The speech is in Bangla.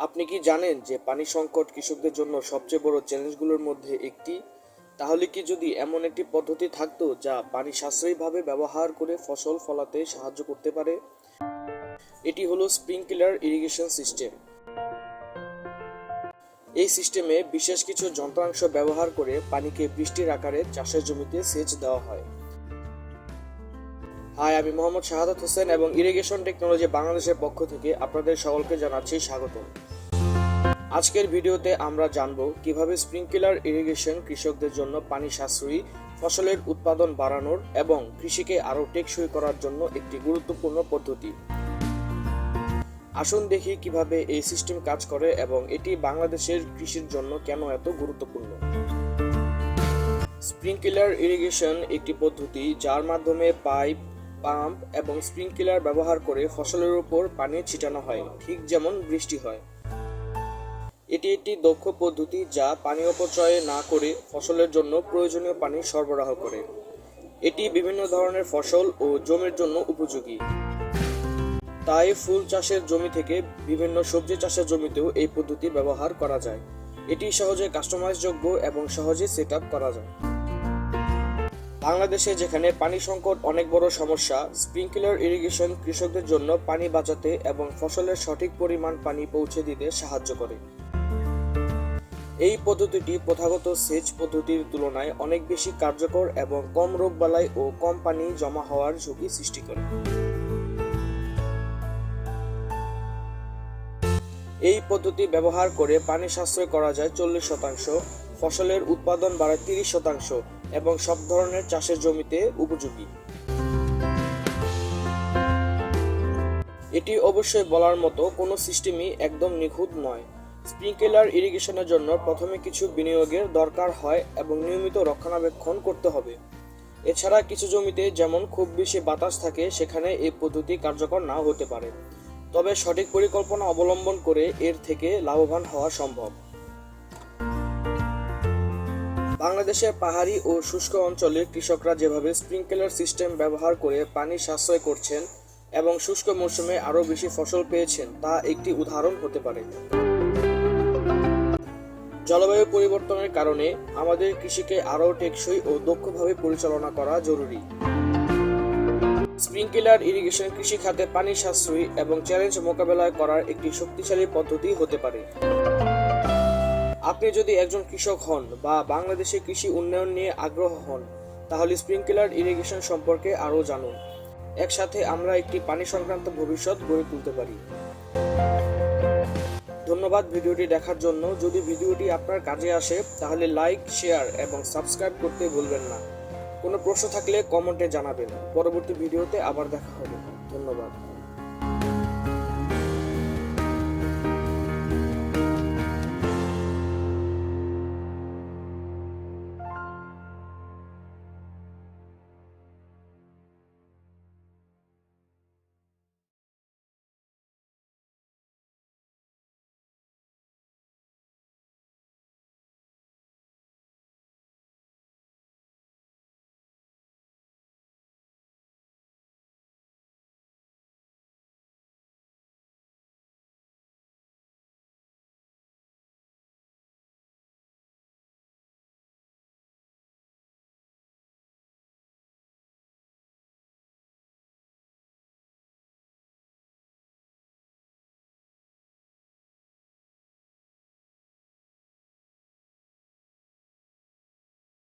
আপনি কি জানেন যে পানি সংকট কৃষকদের জন্য সবচেয়ে বড় চ্যালেঞ্জগুলোর মধ্যে একটি? তাহলে কি যদি এমন একটি পদ্ধতি থাকতো যা পানি সাশ্রয়ীভাবে ব্যবহার করে ফসল ফলাতে সাহায্য করতে পারে? এটি হলো স্প্রিংকলার ইরিগেশন সিস্টেম। এই সিস্টেমে বিশেষ কিছু যন্ত্রাংশ ব্যবহার করে পানিকে বৃষ্টির আকারে চাষের জমিতে সেচ দেওয়া হয়। হাই, আমি মোহাম্মদ শাহাদাত হোসেন এবং ইরিগেশন টেকনোলজি বাংলাদেশের পক্ষ থেকে আপনাদের সকলকে জানাচ্ছি স্বাগত আজকের ভিডিওতে আমরা জানব কীভাবে স্প্রিংকলার ইরিগেশন কৃষকদের জন্য পানি সাশ্রয়ী, ফসলের উৎপাদন বাড়ানোর এবং কৃষিকে আরও টেকসই করার জন্য একটি গুরুত্বপূর্ণ পদ্ধতি। আসুন দেখি কীভাবে এই সিস্টেম কাজ করে এবং এটি বাংলাদেশের কৃষির জন্য কেন এত গুরুত্বপূর্ণ। স্প্রিংকলার ইরিগেশন একটি পদ্ধতি যার মাধ্যমে পাইপ, পাম্প এবং স্প্রিংকলার ব্যবহার করে ফসলের উপর পানি ছিটানো হয়, ঠিক যেমন বৃষ্টি হয়। এটি একটি দক্ষ পদ্ধতি যা পানি অপচয় না করে ফসলের জন্য প্রয়োজনীয় পানি সরবরাহ করে। এটি বিভিন্ন ধরনের ফসল ও জমির জন্য উপযোগী। তাই ফুল চাষের জমি থেকে বিভিন্ন সবজি চাষের জমিতেও এই পদ্ধতি ব্যবহার করা যায়। এটি সহজে কাস্টমাইজযোগ্য এবং সহজে সেট করা যায়। বাংলাদেশে যেখানে পানি সংকট অনেক বড় সমস্যা, স্প্রিংকলার ইরিগেশন কৃষকদের জন্য পানি বাঁচাতে এবং ফসলের সঠিক পরিমাণ পানি পৌঁছে দিতে সাহায্য করে। এই পদ্ধতিটি প্রথাগত সেচ পদ্ধতির তুলনায় অনেক বেশি কার্যকর এবং কম রোগবালাই ও কম পানি জমা হওয়ার ঝুঁকি সৃষ্টি করে। এই পদ্ধতি ব্যবহার করে পানি সাশ্রয় করা যায় চল্লিশ শতাংশ, ফসলের উৎপাদন বাড়ায় তিরিশ শতাংশ এবং সব ধরনের চাষের জমিতে উপযোগী। এটি অবশ্যই বলার মতো কোনো সিস্টেমই একদম নিখুঁত নয়। স্প্রিংকলার ইরিগেশনের জন্য প্রথমে কিছু বিনিয়োগের দরকার হয় এবং নিয়মিত রক্ষণাবেক্ষণ করতে হবে। এছাড়া কিছু জমিতে যেমন খুব বেশি বাতাস থাকে, সেখানে এই পদ্ধতি কার্যকর নাও হতে পারে। তবে সঠিক পরিকল্পনা অবলম্বন করে এর থেকে লাভবান হওয়া সম্ভব। বাংলাদেশের পাহাড়ি ও শুষ্ক অঞ্চলে কৃষকরা যেভাবে স্প্রিংকলার সিস্টেম ব্যবহার করে পানি সাশ্রয় করছেন এবং শুষ্ক মৌসুমে আরও বেশি ফসল পেয়েছেন, তা একটি উদাহরণ হতে পারে। জলবায়ু পরিবর্তনের কারণে আমাদের কৃষিকে আরও টেকসই ও দক্ষভাবে পরিচালনা করা জরুরি। স্প্রিংকলার, ইরিগেশন, কৃষি খাতে পানি সাশ্রয়ী এবং চ্যালেঞ্জ মোকাবেলা করার একটি শক্তিশালী পদ্ধতি হতে পারে। আপনি যদি একজন কৃষক হন বা বাংলাদেশে কৃষি উন্নয়ন নিয়ে আগ্রহ হন, তাহলে স্প্রিংকলার, ইরিগেশন সম্পর্কে আরও জানুন। একসাথে আমরা একটি পানি সংক্রান্ত ভবিষ্যৎ গড়ে তুলতে পারি। ধন্যবাদ ভিডিওটি দেখার জন্য। যদি ভিডিওটি আপনার কাজে আসে, তাহলে লাইক, শেয়ার এবং সাবস্ক্রাইব করতে ভুলবেন না। কোনো প্রশ্ন থাকলে কমেন্টে জানাবেন। পরবর্তী ভিডিওতে আবার দেখা হবে। ধন্যবাদ।